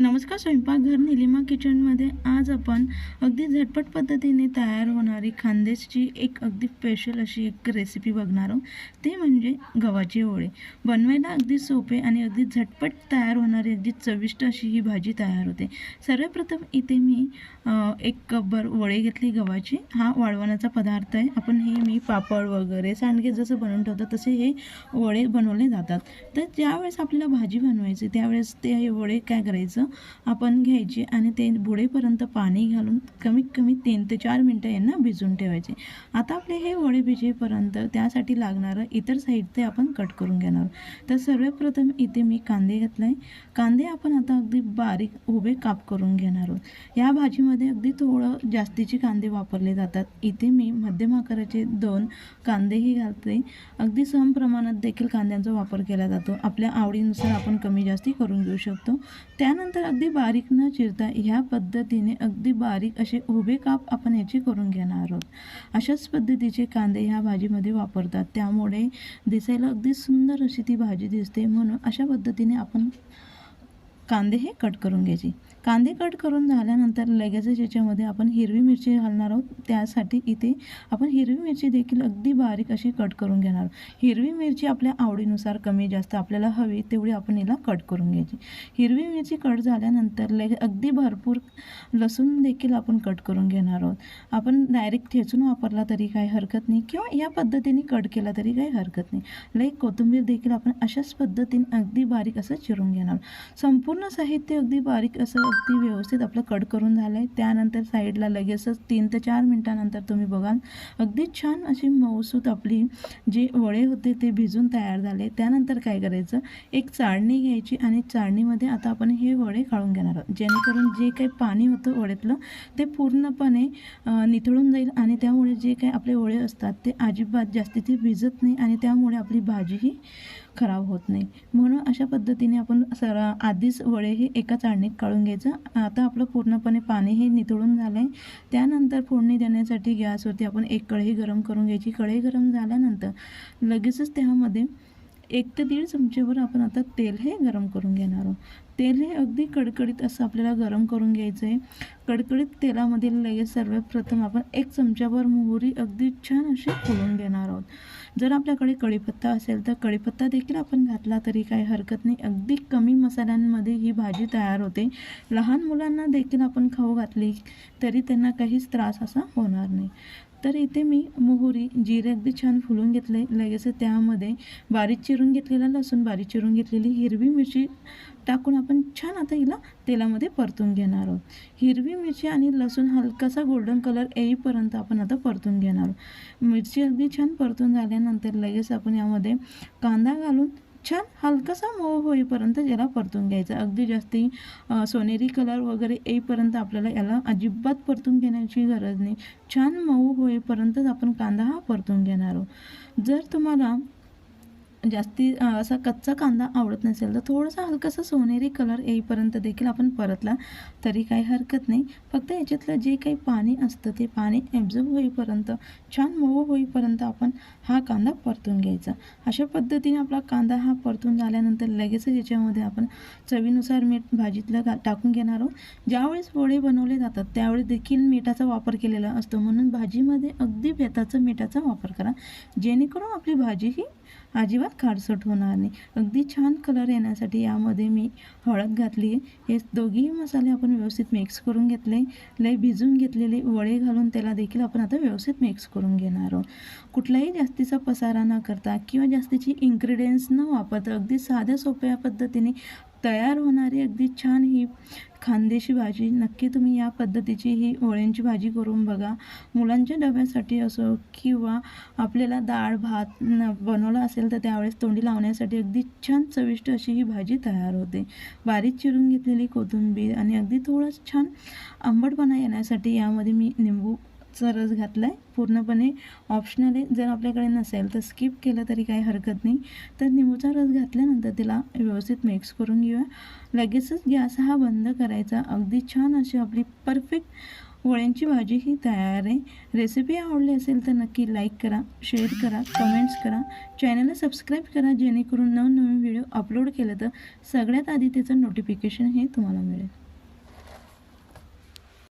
नमस्कार स्वयंपाकघर निलिमा किचनमध्ये आज आपण अगदी झटपट पद्धतीने तयार होणारी खानदेशची एक अगदी स्पेशल अशी एक रेसिपी बघणार आहोत. ते म्हणजे गव्हाचे ओळे. बनवायला अगदी सोपे आणि अगदी झटपट तयार होणारी अगदी चविष्ट अशी ही भाजी तयार होते. सर्वप्रथम इथे मी एक कपभर वडे घेतले गव्हाची. हा वाळवणाचा पदार्थ आहे. आपण हे मी पापड वगैरे सांडगे जसं बनवून ठेवतो तसे हे वडे बनवले जातात. तर ज्यावेळेस आपल्याला भाजी बनवायची त्यावेळेस ते हे वडे काय करायचं? आपण घ्यायचे आणि ते बुडेपर्यंत पाणी घालून कमीत कमी तीन ते चार मिनटं यांना भिजून ठेवायचे. आता आपले हे वडे भिजेपर्यंत त्यासाठी लागणारं इतर साहित्य आपण कट करून घेणार आहोत. तर सर्वप्रथम इथे मी कांदे घातले. आहे कांदे आपण आता अगदी बारीक उभे काप करून घेणार आहोत. या भाजीमध्ये अगदी थोडं जास्तीचे कांदे वापरले जातात. इथे मी मध्यम आकाराचे दोन कांदेही घालते. अगदी सम प्रमाणात देखील कांद्यांचा वापर केला जातो. आपल्या आवडीनुसार आपण कमी जास्ती करून घेऊ शकतो. त्यानंतर अगदी बारीक न चिरता ह्या पद्धतीने अगदी बारीक असे उभे काप आपण याचे करून घेणार आहोत. अशाच पद्धतीचे कांदे ह्या भाजीमध्ये वापरतात. त्यामुळे दिसायला अगदी सुंदर अशी ती भाजी दिसते. म्हणून अशा पद्धतीने आपण कांदे हे कट करून घ्यायचे. कांदे कट करून झाल्यानंतर लगेचच याच्यामध्ये आपण हिरवी मिरची घालणार आहोत. त्यासाठी इथे आपण हिरवी मिरची देखील अगदी बारीक अशी कट करून घेणार आहोत. हिरवी मिरची आपल्या आवडीनुसार कमी जास्त आपल्याला हवी तेवढी आपण याला कट करून घ्यायची. हिरवी मिरची कट झाल्यानंतर लगे अगदी भरपूर लसूण देखील आपण कट करून घेणार आहोत. आपण डायरेक्ट ठेचून वापरला तरी काही हरकत नाही किंवा या पद्धतीने कट केला तरी काही हरकत नाही. लई कोथिंबीर देखील आपण अशाच पद्धतीने अगदी बारीक असं चिरून घेणार संपूर्ण पूर्ण साहित्य अगदी बारीक असं अगदी व्यवस्थित आपलं कट करून झालं आहे त्यानंतर साईडला लगेचच तीन ते चार मिनटानंतर तुम्ही बघाल अगदी छान अशी मऊसूत आपली जे वडे होते ते भिजून तयार झाले. त्यानंतर काय करायचं एक चाळणी घ्यायची आणि चाळणीमध्ये आता आपण हे वडे काढून घेणार आहोत. जेणेकरून जे काही पाणी होतं वड्यातलं ते पूर्णपणे निथळून जाईल आणि त्यामुळे जे काही आपले वडे असतात ते अजिबात जास्ती ते भिजत नाही आणि त्यामुळे आपली भाजी ही खराब होत नाही. म्हणून अशा पद्धतीने आपण सर आधीच वडे हे एका चाळणीत काढून घ्यायचं. आता आपलं पूर्णपणे पाणी हे निथळून झालं आहे त्यानंतर फोडणी देण्यासाठी गॅसवरती आपण एक कढई गरम करून घ्यायची. कढई गरम झाल्यानंतर लगेचच त्यामध्ये एक ते दीड चमचेवर आपण आता तेल हे गरम करून घेणार आहोत. तेल हे अगदी कडकडीत असं आपल्याला गरम करून घ्यायचं आहे कडकडीत तेलामध्ये लगेच सर्वप्रथम आपण एक चमच्याभर मोहरी अगदी छान अशी फुलून घेणार आहोत. जर आपल्याकडे कढीपत्ता असेल तर कढीपत्ता देखील आपण घातला तरी काही हरकत नाही. अगदी कमी मसाल्यांमध्ये ही भाजी तयार होते. लहान मुलांना देखील आपण खाऊ घातली तरी त्यांना काहीच त्रास असा होणार नाही. तर इथे मी मोहरी जिरे अगदी छान फुलून घेतले. लगेच त्यामध्ये बारीक चिरून घेतलेला लसूण बारीक चिरून घेतलेली हिरवी मिरची टाकून आपण छान आता हिला तेलामध्ये परतून घेणार आहोत. हिरवी मिरची आणि लसूण हलकासा गोल्डन कलर येईपर्यंत आपण आता परतून घेणार आहोत. मिरची अगदी छान परतून झाल्यानंतर लगेच आपण यामध्ये कांदा घालून छान हलकासा मऊ होईपर्यंत याला परतून घ्यायचं. अगदी जास्ती सोनेरी कलर वगैरे येईपर्यंत आपल्याला याला अजिबात परतून घेण्याची गरज नाही. छान मऊ होईपर्यंतच आपण कांदा हा परतून घेणार आहोत. जर तुम्हाला म्हणजे जास्ती असा कच्चा कांदा आवडत नसेल तर थोडासा हलकासा सोनेरी कलर येईपर्यंत देखील आपण परतला तरी काही हरकत नाही. फक्त याच्यातलं जे काही पाणी असतं ते पाणी ॲब्झॉर्ब होईपर्यंत छान मऊ होईपर्यंत आपण हा कांदा परतून घ्यायचा. अशा पद्धतीने आपला कांदा हा परतून झाल्यानंतर लगेचच याच्यामध्ये आपण चवीनुसार मीठ भाजीतलं घा टाकून घेणार आहोत. ज्यावेळेस वडे बनवले जातात त्यावेळेस देखील मिठाचा वापर केलेला असतो. म्हणून भाजीमध्ये अगदी बेताचं मिठाचा वापर करा. जेणेकरून आपली भाजी ही अजिबात खारसट होणार नाही. अगदी छान कलर येण्यासाठी यामध्ये मी हळद घातली. आहे हे दोघीही मसाले आपण व्यवस्थित मिक्स करून घेतले. लय भिजून घेतलेले वळे घालून त्याला देखील आपण आता व्यवस्थित मिक्स करून घेणार आहोत. कुठलाही जास्तीचा पसारा न करता किंवा जास्तीची इन्ग्रेडियंट्स न वापरता अगदी साध्या सोप्या पद्धतीने तयार होणारी अगदी छान ही खानदेशी भाजी. नक्की तुम्ही या पद्धतीची ही ओळ्यांची भाजी करून बघा. मुलांच्या डब्यासाठी असो किंवा आपल्याला डाळ भात न बनवला असेल तर त्यावेळेस तोंडी लावण्यासाठी अगदी छान चविष्ट अशी ही भाजी तयार होते. बारीक चिरून घेतलेली कोथिंबीर आणि अगदी थोडं छान आंबटपणा येण्यासाठी यामध्ये मी निंबू चा रस घातला आहे पूर्णपणे ऑप्शनल आहे. जर आपल्याकडे नसेल तर स्किप केलं तरी काही हरकत नाही. तर निंबूचा रस घातल्यानंतर तिला व्यवस्थित मिक्स करून घेऊया. लगेचच गॅस हा बंद करायचा. अगदी छान अशी आपली परफेक्ट वळ्यांची भाजी ही तयार आहे. रेसिपी आवडली असेल तर नक्की लाईक करा शेअर करा कमेंट्स करा. चॅनलला सबस्क्राईब करा जेणेकरून नवनवीन व्हिडिओ अपलोड केलं तर सगळ्यात आधी त्याचं नोटिफिकेशन हे तुम्हाला मिळेल.